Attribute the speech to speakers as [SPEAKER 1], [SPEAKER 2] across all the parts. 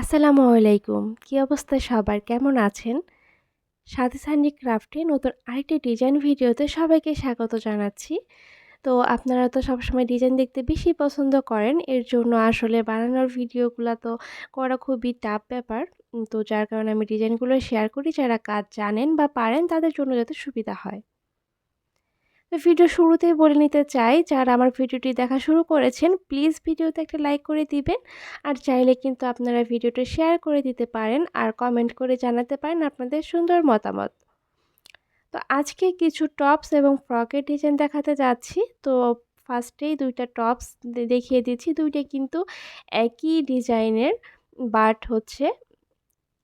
[SPEAKER 1] আসসালামু আলাইকুম। কী অবস্থা সবার? কেমন আছেন? সাথে সানি ক্রাফটে নতুন আরেকটি ডিজাইন ভিডিওতে সবাইকে স্বাগত জানাচ্ছি। তো আপনারা তো সবসময় ডিজাইন দেখতে বেশি পছন্দ করেন, এর জন্য আসলে বানানোর ভিডিওগুলো তো করা খুবই টাফ ব্যাপার। তো যার কারণে আমি ডিজাইনগুলো শেয়ার করি, যারা কাজ জানেন বা পারেন তাদের জন্য যাতে সুবিধা হয়। ভিডিও শুরুতেই বলে নিতে চাই, যারা আমার ভিডিওটি দেখা শুরু করেছেন প্লিজ ভিডিওতে একটা লাইক করে দিবেন। আর চাইলে কিন্তু আপনারা ভিডিওটা শেয়ার করে দিতে পারেন আর কমেন্ট করে জানাতে পারেন আপনাদের সুন্দর মতামত। তো আজকে কিছু টপস এবং ফ্রকের ডিজাইন দেখাতে যাচ্ছি। তো ফার্স্টেই দুইটা টপস দেখিয়ে দিচ্ছি। দুইটা কিন্তু একই ডিজাইনের বাট হচ্ছে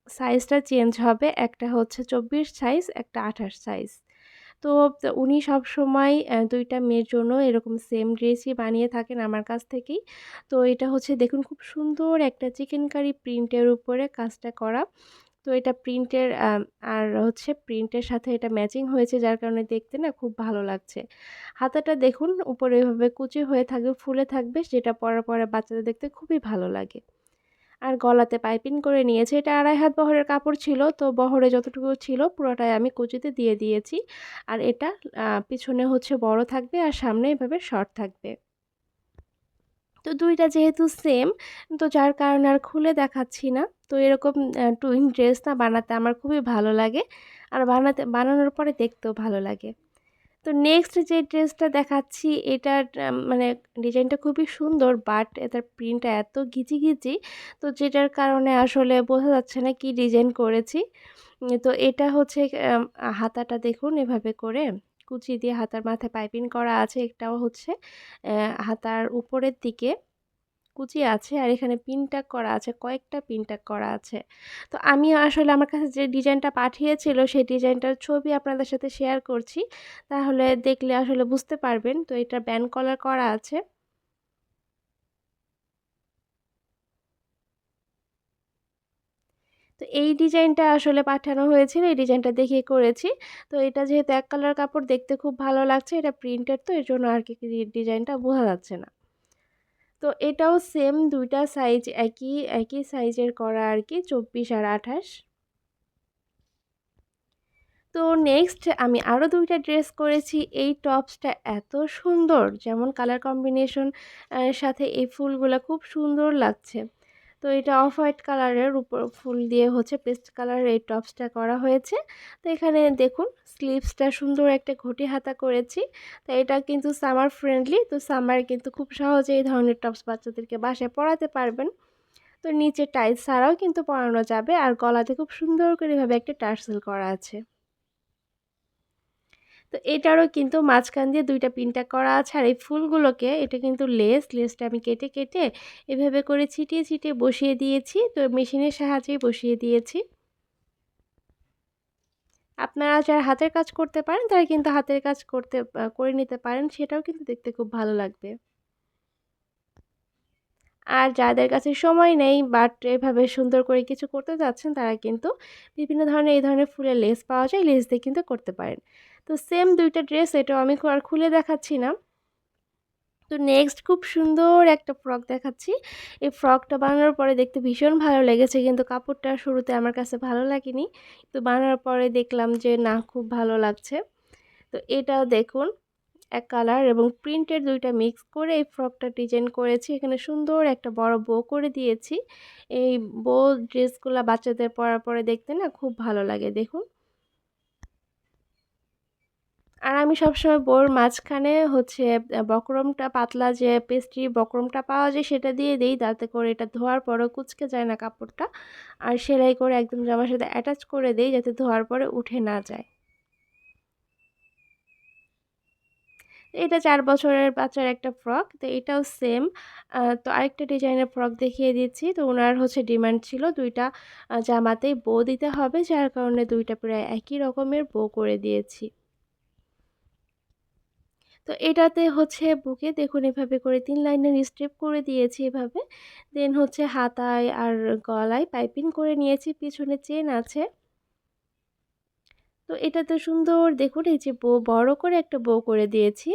[SPEAKER 1] সাইজটা চেঞ্জ হবে। একটা হচ্ছে চব্বিশ সাইজ একটা আঠাশ সাইজ তো উনি সব সময় দুইটা মেয়ের জন্য এরকম সেম ড্রেসই বানিয়ে থাকেন আমার কাছ থেকেই। তো এটা হচ্ছে দেখুন খুব সুন্দর একটা চিকেন কারি প্রিন্টের উপরে কাজটা করা। তো এটা প্রিন্টের আর হচ্ছে প্রিন্টের সাথে এটা ম্যাচিং হয়েছে, যার কারণে দেখতে না খুব ভালো লাগছে। হাতাটা দেখুন উপরে এভাবে কুচি হয়ে থাকবে, ফুলে থাকবে, যেটা পরে পরে বাচ্চাদের দেখতে খুবই ভালো লাগে। আর গলাতে পাইপিং করে নিয়েছে। এটা আড়াই হাত বহরের কাপড় ছিল, তো বহরে যতটুকু ছিল পুরোটাই আমি কুচিতে দিয়ে দিয়েছি। আর এটা পিছনে হচ্ছে বড় থাকবে আর সামনে এভাবে শর্ট থাকবে। তো দুইটা যেহেতু সেম, তো যার কারণে আর খুলে দেখাচ্ছি না। তো এরকম টুইন ড্রেস না বানাতে আমার খুবই ভালো লাগে। আর বানাতে, বানানোর পরে দেখতেও ভালো লাগে। তো নেক্সট যে ড্রেসটা দেখাচ্ছি, এটার মানে ডিজাইনটা খুবই সুন্দর বাট এটার প্রিন্টটা এত ঘিচি ঘিচি তো যেটার কারণে আসলে বোঝা যাচ্ছে না কি ডিজাইন করেছি। তো এটা হচ্ছে হাতাটা দেখুন এভাবে করে, কুচি দিয়ে হাতার মাথায় পাইপিং করা আছে, একটাও হচ্ছে হাতার উপরের দিকে। কুচি আছে আর এখানে পিনটাক করা আছে, কয়েকটা পিনটাক করা আছে। তো আমি আসলে আমার কাছে যে ডিজাইনটা পাঠিয়েছিল, সেই ডিজাইনটার ছবি আপনাদের সাথে শেয়ার করছি। তাহলে দেখলে আসলে বুঝতে পারবেন। তো এটা ব্যান্ড কলার করা আছে। তো এই ডিজাইনটা আসলে পাঠানো হয়েছিল, এই ডিজাইনটা দেখে করেছি। তো এটা যেহেতু এক কালার কাপড়, দেখতে খুব ভালো লাগছে, এটা প্রিন্টেড, তো এর জন্য আর কি ডিজাইনটা বোঝা যাচ্ছে না। তো এটাও সেম দুইটা সাইজ একই একই সাইজের করা আর কি, চব্বিশ আর আঠাশ। তো নেক্সট আমি আরও দুইটা ড্রেস করেছি, এই টপসটা এত সুন্দর, যেমন কালার কম্বিনেশন সাথে এই ফুলগুলো খুব সুন্দর লাগছে। তো এটা অফ হোয়াইট কালারের উপর ফুল দিয়ে হচ্ছে পেস্ট কালারের এই টপসটা করা হয়েছে। তো এখানে দেখুন স্লিভসটা সুন্দর একটা ঘটি হাতা করেছি। তো এটা কিন্তু সামার ফ্রেন্ডলি, তো সামারে কিন্তু খুব সহজে এই ধরনের টপস বাচ্চাদেরকে বাসায় পড়াতে পারবেন। তো নিচে টাইলস ছাড়াও কিন্তু পরানো যাবে, আর গলাতে খুব সুন্দর করে এভাবে একটা টার্সেল করা আছে। তো এটারও কিন্তু মাঝখান দিয়ে দুইটা পিনটা করা আছে আর এই ফুলগুলোকে, এটা কিন্তু লেস, লেসটা আমি কেটে কেটে এভাবে করে ছিটিয়ে ছিটিয়ে বসিয়ে দিয়েছি। তো মেশিনের সাহায্যেই বসিয়ে দিয়েছি। আপনারা যারা হাতের কাজ করতে পারেন, তারা কিন্তু হাতের কাজ করতে করে নিতে পারেন। সেটাও কিন্তু দেখতে খুব ভালো লাগবে। আর যাদের কাছে সময় নেই বাট এভাবে সুন্দর করে কিছু করতে যাচ্ছেন, তারা কিন্তু বিভিন্ন ধরনের, এই ধরনের ফুলের লেস পাওয়া যায়। লেস দিয়ে কিন্তু করতে পারেন। তো সেম দুইটা ড্রেস এটাও আমি আর খুলে দেখাচ্ছি না। তো নেক্সট খুব সুন্দর একটা ফ্রক দেখাচ্ছি। এই ফ্রকটা বানানোর পরে দেখতে ভীষণ ভালো লেগেছে, কিন্তু কাপড়টা শুরুতে আমার কাছে ভালো লাগেনি। তো বানানোর পরে দেখলাম যে না, খুব ভালো লাগছে। তো এটাও দেখুন, এক কালার এবং প্রিন্টের দুইটা মিক্স করে এই ফ্রকটা ডিজাইন করেছি। এখানে সুন্দর একটা বড় বো করে দিয়েছি। এই বো ড্রেসগুলো বাচ্চাদের পরার পরে দেখতে না খুব ভালো লাগে, দেখুন। আর আমি সবসময় বোর মাঝখানে হচ্ছে বকরমটা পাতলা যে পেস্ট্রি বকরমটা পাওয়া যায় সেটা দিয়ে দিই। তাতে করে এটা ধোয়ার পরও কুচকে যায় না কাপড়টা। আর সেলাই করে একদম জামার সাথে অ্যাটাচ করে দিই যাতে ধোয়ার পরে উঠে না যায়। এটা চার বছরের বাচ্চার একটা ফ্রক তো এটাও সেম তো আরেকটা ডিজাইনের ফ্রক দেখিয়ে দিচ্ছি। তো ওনার হচ্ছে ডিমান্ড ছিল দুইটা জামাতেই বো দিতে হবে। যার কারণে দুইটা প্রায় একই রকমের বো করে দিয়েছি। তো এটাতে হচ্ছে বুকে দেখুন এভাবে করে তিন লাইনের স্ট্রিপ করে দিয়েছি এভাবে। দেন হচ্ছে হাতায় আর গলায় পাইপিং করে নিয়েছি, পিছনে চেন আছে। তো এটাতে সুন্দর, দেখুন এই যে বউ বড় করে একটা বউ করে দিয়েছি।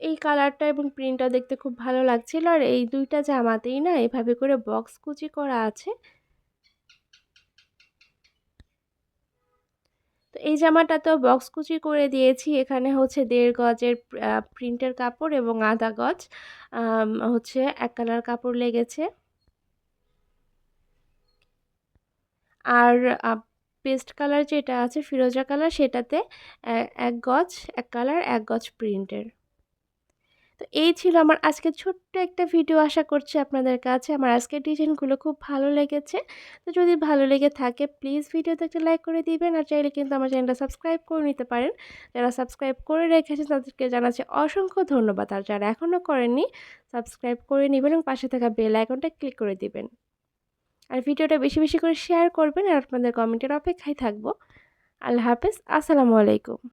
[SPEAKER 1] এই কালারটা এবং প্রিন্টটা দেখতে খুব ভালো লাগছিল। আর এই দুইটা জামাতেই না এভাবে করে বক্স কুচি করা আছে। তো এই জামাটা তো বক্স কুচি করে দিয়েছি। এখানে হচ্ছে দেড় গজের প্রিন্টের কাপড় এবং আধা গজ হচ্ছে এক কালার কাপড় লেগেছে। আর পেস্ট কালার যেটা আছে ফিরোজা কালার সেটাতে এক গজ, এক কালার এক গজ প্রিন্টের তো এই ছিল আমার আজকে ছোট্ট একটা ভিডিও আশা করছি আপনাদের কাছে। আমার আজকের ডিজাইনগুলো খুব ভালো লেগেছে। তো যদি ভালো লেগে থাকে প্লিজ ভিডিওতে একটা লাইক করে দিবেন আর চাইলে কিন্তু আমার চ্যানেলটা সাবস্ক্রাইব করে নিতে পারেন। যারা সাবস্ক্রাইব করে রেখেছেন, তাদেরকে জানাচ্ছি অসংখ্য ধন্যবাদ। আর যারা এখনও করেননি সাবস্ক্রাইব করে নেবেন এবং পাশে থাকা বেল আইকনটা ক্লিক করে দিবেন। আর ভিডিওটা বেশি বেশি করে শেয়ার করবেন আর আপনাদের কমেন্টের অপেক্ষায় থাকব। আল্লাহ হাফেজ। আসসালামু আলাইকুম।